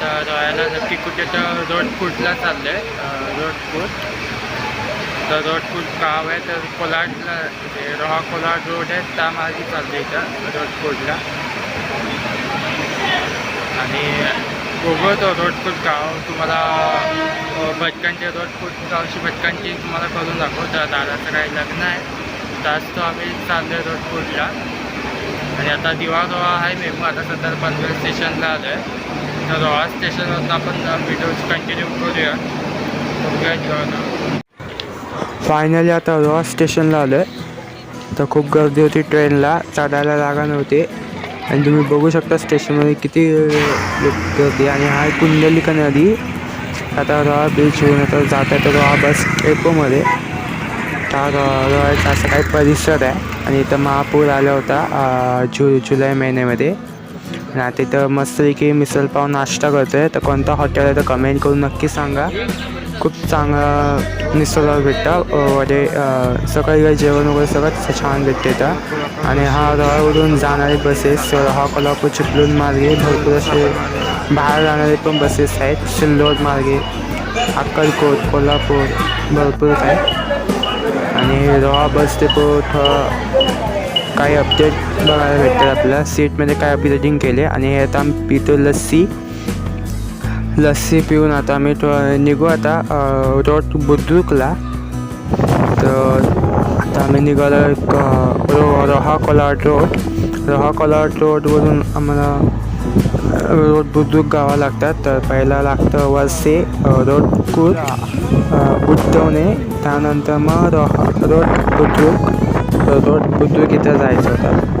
तर रोयाला नक्की कुठे तर रोड चाललं आहे रोड तर रोड गाव आहे तर कोलाडला रॉ रोहा कोलाड रोड आहे त्या मार्गी चालले इथं रोड आणि बघू तो गाव तुम्हाला अ, भटकांचे गावची भटकांची तुम्हाला करून दाखवतो. तर दादाचं काही लग्न आहे. तास तो आम्ही चाललो आहे फूडला आणि आता दिवा आहे मेमू आता सध्या पनवेल स्टेशनला आलो आहे तर आज स्टेशनवरून आपण व्हिडिओज कंटिन्यू करूया. फायनली आता रोहा स्टेशनला आलो आहे तर खूप गर्दी होती ट्रेनला चढायला जागा नव्हती. आणि तुम्ही बघू शकता स्टेशनमध्ये किती गर्दी. आणि हा कुंडलिका नदी. आता रोहा बीचवरून आता जात आहे तर रोहा बस डेपोमध्ये तर रोहाचा असा काही परिसर आहे. आणि इथं महापूर आला होता जु जुलै महिन्यामध्ये. आणि तिथं मस्तपैकी मिसळ पाव नाश्ता करतो आहे तर कोणतं हॉटेल आहे तर कमेंट करून नक्की सांगा. खूप चांगला मिसळ भेटतं. अं, वडे सकाळी काही जेवण वगैरे सगळं छान भेटते तर आणि हा रोहावरून जाणारे बसेस हा कोल्हापूर चिपलून मार्गे भरपूर असे बाहेर जाणारे पण बसेस आहेत. सिल्लोड मार्गे अक्कलकोट कोल्हापूर भरपूर काय आणि रवा बस डेपो काही अपडेट बघायला भेटतात आपल्याला? सीटमध्ये काय अपडेटिंग केले? आणि हे आता आम्ही पितो लस्सी. लस्सी पिऊन आता आम्ही निघू आता रोड बुद्रुकला. तर आता आम्ही निघालो एक, रो रोहा कोलाट रोड. रोहा कोलाड रोडवरून आम्हाला रोड बुद्रुक गावा लागतात. तर पहिला लागतं वरसे रोड कुर उठवणे. त्यानंतर मग रोहा रोड बुद्रुक. रोड बुद्रुक इथं जायचं होतं.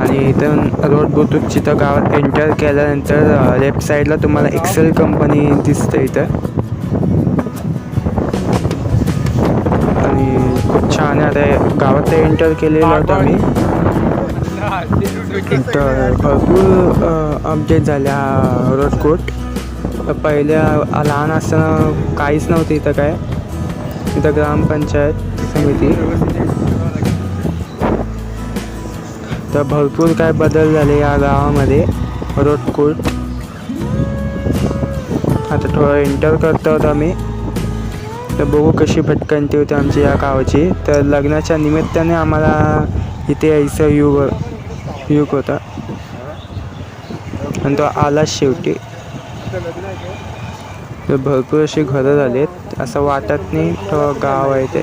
आणि इथून रोड बुद्रुक जिथं गावात एंटर केल्यानंतर लेफ्ट साईडला तुम्हाला एक्सेल कंपनी दिसते इथं. आणि खूप छान आहे आता गावात एंटर केलेलं होतं आम्ही. तर भरपूर अपडेट झाल्या रोड कोट पहिल्या लहान असताना काहीच नव्हतं इथं काय. इथं ग्रामपंचायत. समिती. तर भरपूर काय बदल झाले या गावामध्ये. रोडकूट आता थोडं एंटर करतो आहोत आम्ही तर बघू कशी भटकंती होती आमची या गावाची. तर लग्नाच्या निमित्ताने आम्हाला इथे यायचं युग युग होता. आणि तो आलाच शेवटी. तर भरपूर अशी घरं झाले. असं वाटत नाही तो गाव आहे ते.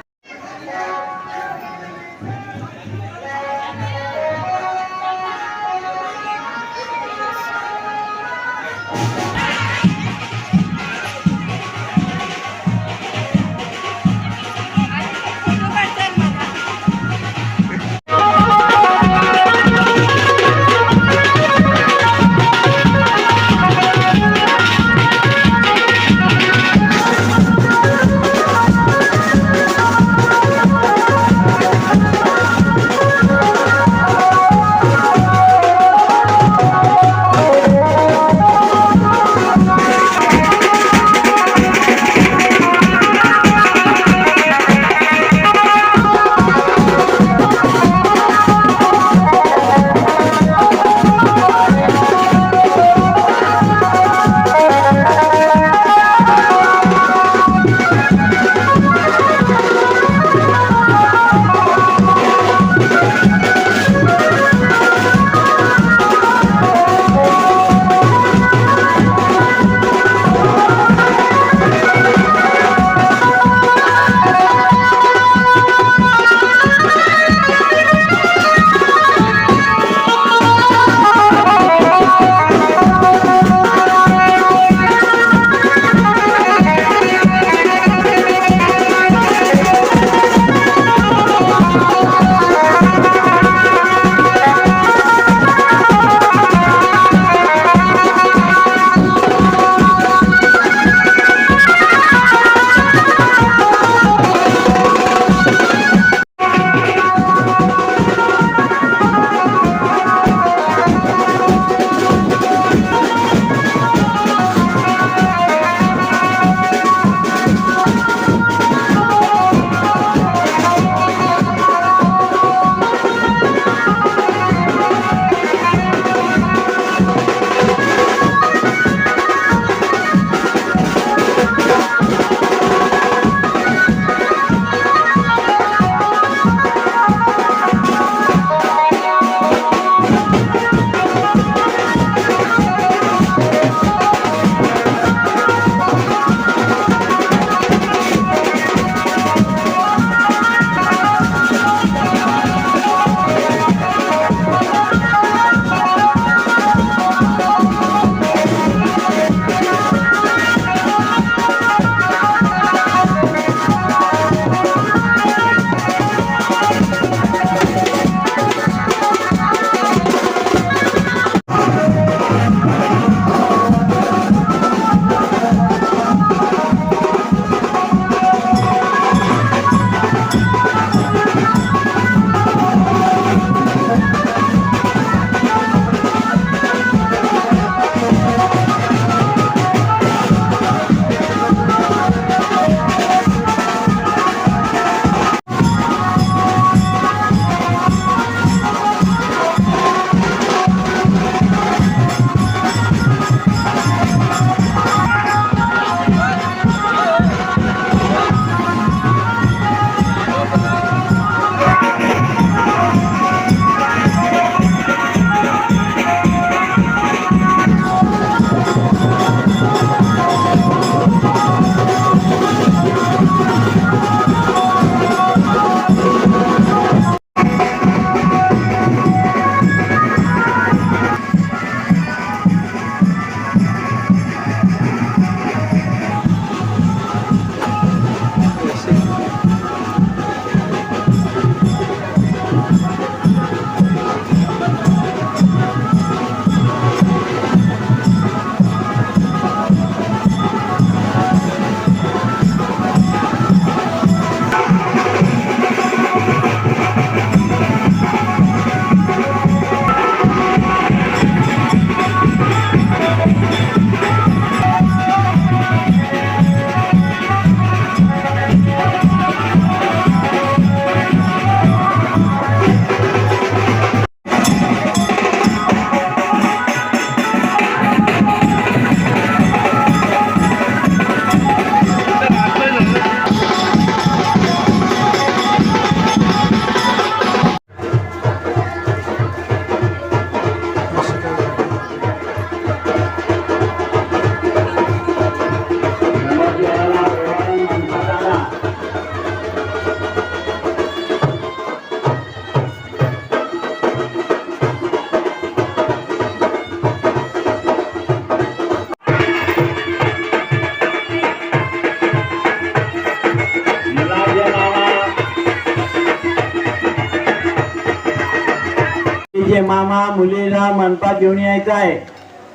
मुलीला मंडपात घेऊन यायचा आहे.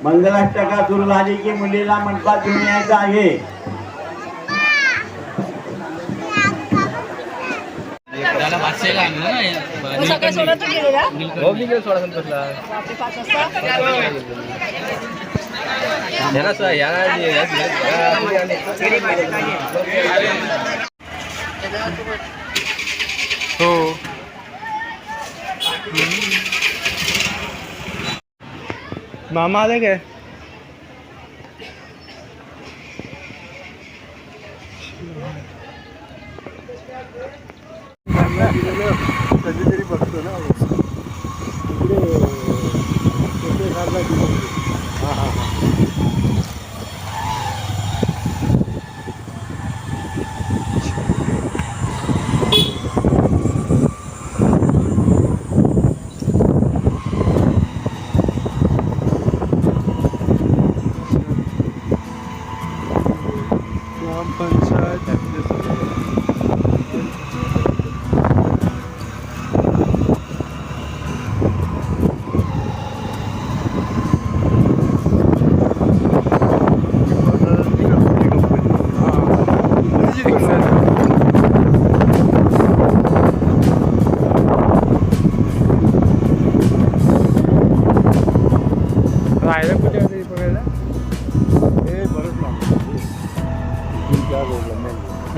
मंगलाष्टका सुरू झाली की मुलीला मंडपात घेऊन यायचं आहे. मग सकाळी सोडत गेलेला बापरे, पाच ना. हो मामा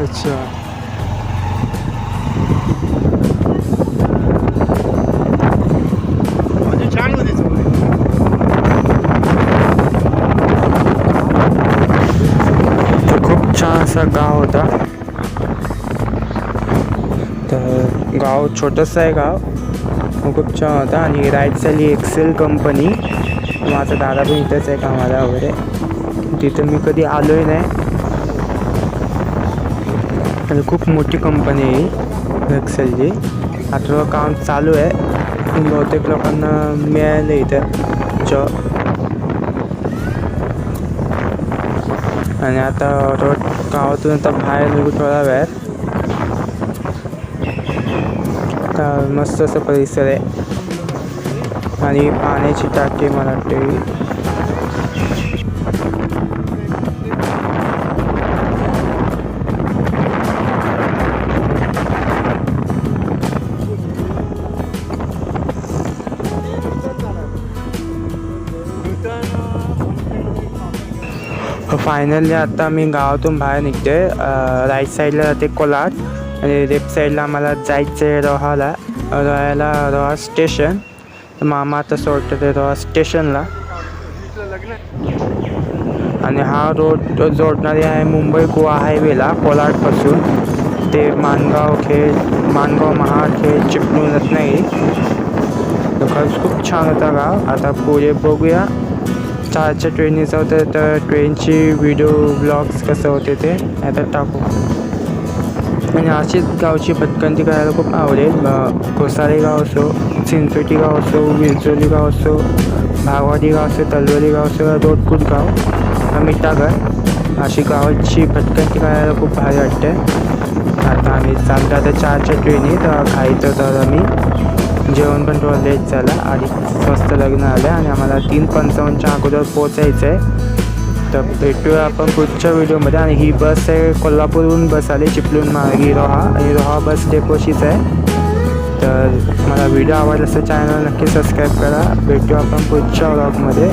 अच्छा. तर खूप छान असा गाव होता. तर गाव छोटंसं आहे गाव. खूप छान होता. आणि राईट साईडली एक्सेल कंपनी. माझा दादा पण इथंच आहे कामाला वगैरे. तिथं मी कधी आलोय नाही. आणि खूप मोठी कंपनी आहे ही एक्सेलची आता काम चालू आहे. बहुतेक लोकांना मिळालं इथं जॉब आणि आता रोड गावातून आता बाहेर निघू थोडा वेळ. आता मस्त असं परिसर आहे. आणि पाण्याची टाकी मला वाटते फायनली आता मी गावातून बाहेर निघते राईट साईडला जाते कोलाड आणि लेफ्ट साईडला आम्हाला जायचं आहे रोहाला रोहाला रोहा स्टेशन तर मामा आता सोडतो ते रोहा स्टेशनला आणि हा रोड जोडणारी आहे मुंबई गोवा हायवेला कोलाडपासून ते माणगाव खेळ माणगाव महाड खेळ चिपळूण रत्नागिरी तर खरंच खूप छान होता गाव. आता पुढे बघूया. चारच्या ट्रेनने जाऊ तर ट्रेनची व्हिडिओ ब्लॉग्स कसं होते ते आता टाकू. आणि अशीच गावची भटकंती करायला खूप आवडेल. अ, कोसारे गाव असो चिंचोटी गाव असो विरजोली गाव असो भागवाडी गाव असो तलवली गाव असो रोडकूट गाव मिठागर अशी गावाची भटकंती करायला खूप भारी वाटते. आता आम्ही चालतो आता चारच्या ट्रेनी तर खायचं तर आम्ही. जेवण पण थोडं लेट झाला आणि वाजता लग्न आलं आहे आणि आम्हाला तीन पंचावन्नच्या अगोदर पोचायचं आहे तर भेटूया आपण पुढच्या व्हिडिओमध्ये. आणि ही बस आहे कोल्हापूरहून बस आली चिपलून मार्गी रोहा. आणि रोहा बस डेपोशीच आहे. तर मला व्हिडिओ आवडला असं चॅनल नक्की सबस्क्राईब करा. भेटू आपण पुढच्या व्लॉगमध्ये